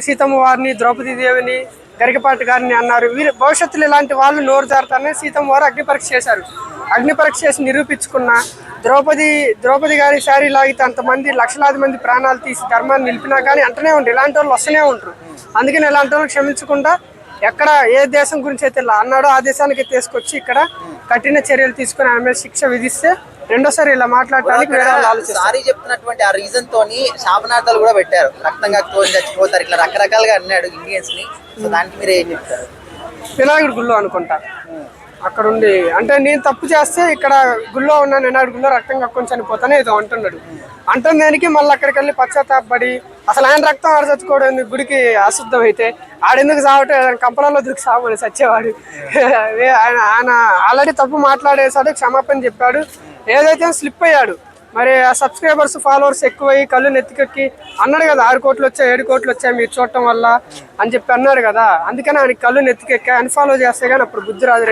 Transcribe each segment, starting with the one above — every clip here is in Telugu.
సీతమ్మ వారిని ద్రౌపది దేవిని గరికపాటి గారిని అన్నారు. వీరు భవిష్యత్తులో ఇలాంటి వాళ్ళు నోరు జారుతారని సీతమ్మ వారు అగ్ని పరీక్ష చేశారు. అగ్ని పరీక్ష చేసి నిరూపించుకున్న ద్రౌపది ద్రౌపది గారి శారీ లాగితే అంతమంది లక్షలాది మంది ప్రాణాలు తీసి ధర్మాన్ని నిలిపినా కానీ అంటనే ఉంటారు ఇలాంటి వాళ్ళు వస్తూనే ఉంటారు అందుకని ఇలాంటి వాళ్ళు క్షమించకుండా ఎక్కడ ఏ దేశం గురించి అయితే ఇలా అన్నాడో ఆ దేశానికి తీసుకొచ్చి ఇక్కడ కఠిన చర్యలు తీసుకుని ఆమె శిక్ష విధిస్తే రెండోసారి ఇలా మాట్లాడటానికి వేరే వాళ్ళు ఆలోచిస్తారు. సారీ చెప్తున్నటువంటి ఆ రీజన్ తోని శాపనార్థాలు కూడా పెట్టారు. రక్తంగా తోని చచ్చిపోతారు. ఇట్లా రకరకాలుగా అన్నాడు ఇండియన్స్ని. సో దానికి మీరు ఏం చెప్తారు? వినాయకుడి గుళ్ళో అనుకుంటా. అక్కడ ఉండి అంటే నేను తప్పు చేస్తే ఇక్కడ గుళ్ళో ఉన్న నేను గుళ్ళో రక్తం కక్కుని చనిపోతానే ఏదో అంటున్నాడు. అంటున్న దానికి మళ్ళీ అక్కడికి వెళ్ళి పశ్చాత్తాపడి అసలు ఆయన రక్తం ఆడ చచ్చుకోవడం గుడికి అశుద్ధం అయితే ఆడెందుకు సావటం? ఆయన కంపలలో దొరికి సావని సచ్చేవాడు. ఆయన ఆయన ఆల్రెడీ తప్పు మాట్లాడేసాడు క్షమాపణ చెప్పాడు. ఏదైతే స్లిప్ అయ్యాడు మరి ఆ సబ్స్క్రైబర్స్ ఫాలోవర్స్ ఎక్కువయ్యి కళ్ళు నెత్తికెక్కి అన్నాడు కదా ఆరు కోట్లు వచ్చాయి ఏడు కోట్లు వచ్చాయి మీరు చూడటం వల్ల అని చెప్పి అన్నాడు కదా. అందుకని ఆయన కళ్ళు నెత్తికెక్కి అన్ఫాలో చేస్తే కానీ అప్పుడు బుద్ధి రాదు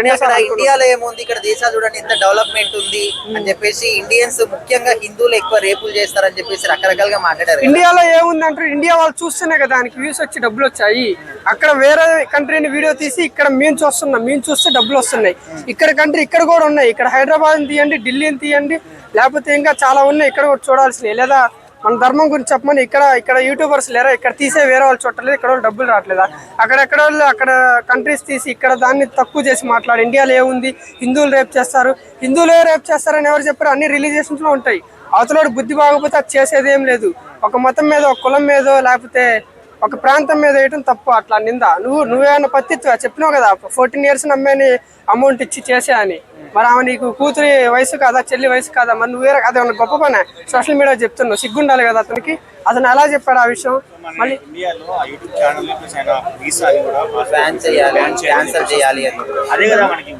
ఇండియాలో ఏముంది? ఇక్కడ దేశాలు చూడండి ఎంత డెవలప్మెంట్ ఉంది అని చెప్పేసి ఇండియన్స్ ముఖ్యంగా హిందువులు ఎక్కువ రేపులు చేస్తారని చెప్పేసి రకరకాలుగా మాట్లాడారు ఇండియాలో ఏముందంటారు? ఇండియా వాళ్ళు చూస్తేనే కదా దానికి వ్యూస్ వచ్చి డబ్బులు వచ్చాయి. అక్కడ వేరే కంట్రీని వీడియో తీసి ఇక్కడ మేము చూస్తున్నాం. మేము చూస్తే డబ్బులు వస్తున్నాయి. ఇక్కడ కంట్రీ ఇక్కడ కూడా ఉన్నాయి. ఇక్కడ హైదరాబాద్ తీయండి ఢిల్లీని తీయండి. లేకపోతే ఇంకా చాలా ఉన్నాయి ఇక్కడ కూడా చూడాల్సినవి. లేదా మన ధర్మం గురించి చెప్పమని ఇక్కడ ఇక్కడ యూట్యూబర్స్ లేరా? ఇక్కడ తీసే వేరే వాళ్ళు చూడలేదు ఇక్కడ వాళ్ళు డబ్బులు రావట్లేదా? అక్కడెక్కడ వాళ్ళు అక్కడ కంట్రీస్ తీసి ఇక్కడ దాన్ని తక్కువ చేసి మాట్లాడు. ఇండియాలో ఏముంది? హిందువులు రేపు చేస్తారు. హిందువులే రేపు చేస్తారని ఎవరు చెప్పారు. అన్ని రిలీజియన్స్లో ఉంటాయి. అవతలోడు బుద్ధి బాగపోతే అది చేసేది ఏం లేదు. ఒక మతం మీద ఒక కులం మీదో లేకపోతే ఒక ప్రాంతం మీద వేయటం తప్పు అట్లా నింద? నువ్వు నువ్వేమన్నా పత్తిత్వ చెప్పినావు కదా ఫోర్టీన్ ఇయర్స్ అమ్మాయిని అమౌంట్ ఇచ్చి చేసే అని. మరి ఆమె నీకు కూతురి వయసు కాదా చెల్లి వయసు కాదా మరి నువ్వే అదేమన్నా గొప్ప పనే? సోషల్ మీడియా చెప్తున్నావు సిగ్గుండాలి కదా అతనికి? అతను ఎలా చెప్పాడు ఆ విషయం? మళ్ళీ అదే కదా మనకి.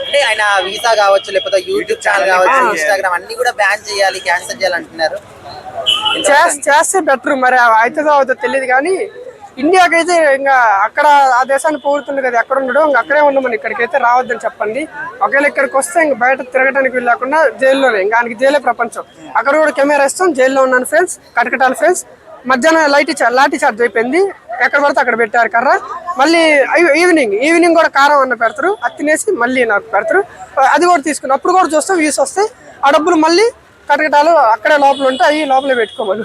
అంటే ఆయన వీసా కావచ్చు లేకపోతే యూట్యూబ్ ఛానల్ కావచ్చు ఇన్స్టాగ్రామ్ అన్ని కూడా బ్యాన్ చేయాలి క్యాన్సల్ చేయాలి అంటున్నారు చేస్- చేస్తే బెటర్ మరి. అవుతుందో అవుతుందో తెలియదు కానీ ఇండియాకైతే ఇంకా అక్కడ ఆ దేశాన్ని పోగుతుంది కదా ఎక్కడ ఉండడం ఇంకా అక్కడే ఉండమని ఇక్కడికైతే రావద్దని చెప్పండి. ఒకవేళ ఇక్కడికి వస్తే ఇంకా బయట తిరగడానికి వెళ్ళకుండా జైల్లోనే ఇంకా ఆయనకి జైలే ప్రపంచం. అక్కడ కూడా కెమెరా ఇస్తాం జైల్లో ఉన్నాను ఫ్రెండ్స్ కటకటాల ఫ్రెండ్స్. మధ్యాహ్నం లైట్ లాఠీ చార్జ్ అయిపోయింది. ఎక్కడ పడితే అక్కడ పెట్టారు కర్ర. మళ్ళీ ఐ- ఈవినింగ్ ఈవినింగ్ కూడా కారం అన్న పెడతారు. అది తినేసి మళ్ళీ నాకు పెడతారు. అది కూడా తీసుకుని అప్పుడు కూడా చూస్తాం వ్యూస్ వస్తే ఆ డబ్బులు మళ్ళీ కటకటాలు అక్కడే లోపల ఉంటే అవి లోపలే పెట్టుకోమని.